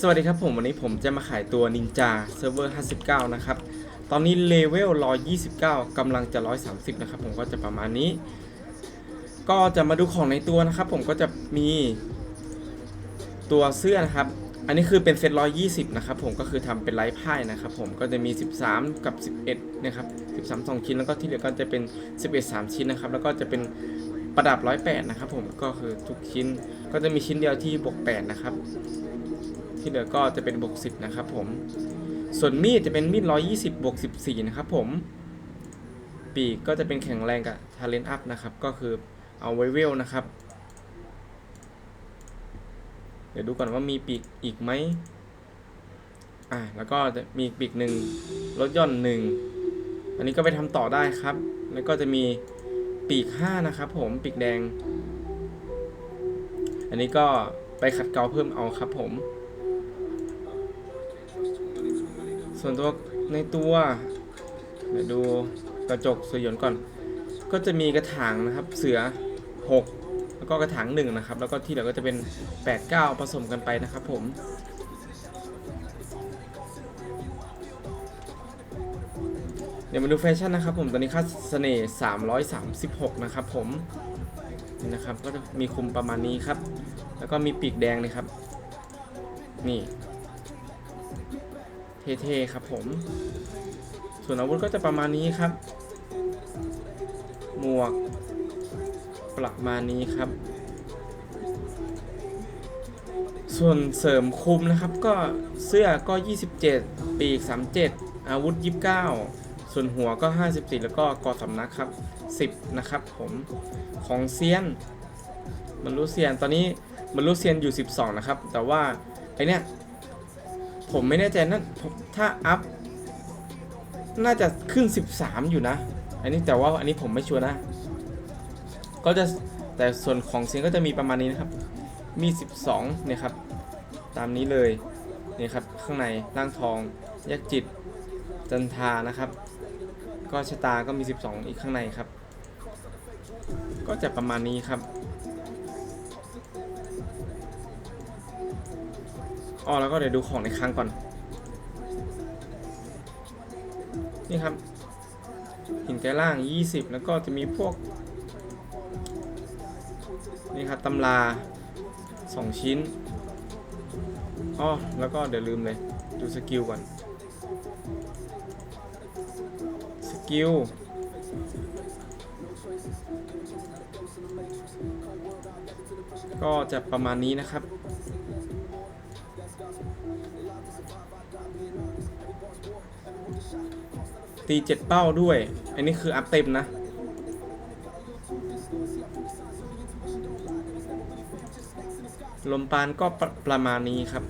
สวัสดีครับผมวันนี้ผมจะมาขายตัว Ninja Server 59 นะครับ ตอนนี้เลเวล129กำลังจะ 130 นะครับ ผมก็จะประมาณนี้ ก็จะมาดูของในตัวนะครับ ผมก็จะมีตัวเสื้อนะครับ อันนี้คือเป็นเซต120 นะครับ ผมก็คือทำเป็นไลฟ์ไพ่นะครับ ผมก็จะมี 13 กับ 11 นะครับ 13 2 ชิ้นแล้วก็ที่เหลือก็จะเป็น 11 3 ชิ้นนะครับ แล้วก็จะเป็นประดับ 108 นะครับ ผมก็คือทุกชิ้นก็จะมีชิ้นเดียวที่บวก8นะครับ ที่เหลือก็จะเป็นบวก10 นะครับผม ส่วนมีดจะเป็นมีด 120 บวก 14 นะครับผม ปีกก็จะเป็นแข็งแรงกับ Talent Up นะครับ ก็คือเอาไว้เวลนะครับ เดี๋ยวดูก่อนว่ามีปีกอีกไหมอ่าแล้วก็จะมีปีกหนึ่งลดย่อนหนึ่งอันนี้ก็ไปทำต่อได้ครับ แล้วก็จะมีปีก5นะครับผมปีกแดง อันนี้ก็ไปขัดเกลาเพิ่มเอาครับผม ส่วนตัวในตัวเดี๋ยวดูกระจกเสือหยนก่อน ก็จะมีกระถางนะครับเสือ 6 แล้วก็กระถาง1นะครับ แล้วก็ที่เหลือก็จะเป็น 8 9 ผสมกันไปนะครับผมเดี๋ยวมาดูแฟชั่นนะครับผม ตอนนี้ค่าเสน่ห์336 นะครับผมนี่นะครับ ก็จะมีคุมประมาณนี้ครับ แล้วก็มีปีกแดงนะครับ นี่ เท่ๆครับผม ส่วนอาวุธก็จะประมาณนี้ครับ หมวกประมาณนี้ครับ ส่วนเสริมคุมนะครับก็เสื้อก็ 27 ปีก 37 อาวุธ 29 ส่วนหัวก็ 54 แล้วก็กอสำนักครับ 10 นะครับผมของเซียนมันรู้เซียนตอนนี้มันรู้เซียนอยู่ 12 นะครับ แต่ว่าไอเนี้ย ผมไม่แน่ใจนะผมถ้าอัพน่าจะขึ้น 13 อยู่นะ อันนี้แต่ว่าอันนี้ผมไม่ชัวร์นะ ก็จะแต่ส่วนของเซียนก็จะมีประมาณนี้นะครับ มี 12เนี่ยครับ ตามนี้เลยนี่ครับ ข้างในร่างทอง ยักษ์จิต จันทานะครับ ก็ชะตาก็มี 12 อีกข้างในครับ ก็จะประมาณนี้ครับ อ๋อแล้วก็เดี๋ยวดูของในครั้งก่อน นี่ครับ หินแกล่าง 20 แล้วก็จะมีพวก นี่ครับตำรา 2 ชิ้นอ๋อแล้วก็เดี๋ยวลืมเลย ดูสกิลก่อน สกิลก็จะประมาณนี้นะครับ ตีเจ็ดเป้าด้วย อันนี้คืออัพเต็มนะ ลมปานก็ประประมาณนี้ครับ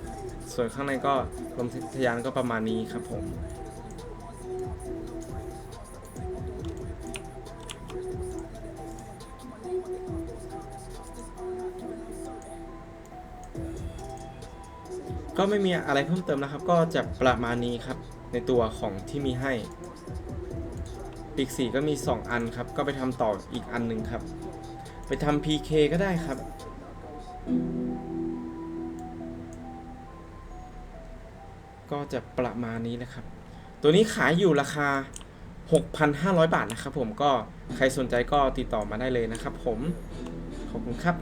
ส่วนข้างในก็ลมทะยานก็ประมาณนี้ครับผมก็ไม่มีอะไรเพิ่มเติมนะครับ ก็จะประมาณนี้ครับ ในตัวของที่มีให้ ปีกสีก็มี 2 อันครับ ก็ไปทำต่ออีกอันหนึ่งครับ ไปทำ PK ก็ได้ครับ ก็จะประมาณนี้นะครับ ตัวนี้ขายอยู่ราคา 6,500 บาทนะครับผมก็ใครสนใจก็ติดต่อมาได้เลยนะครับผม ขอบคุณครับ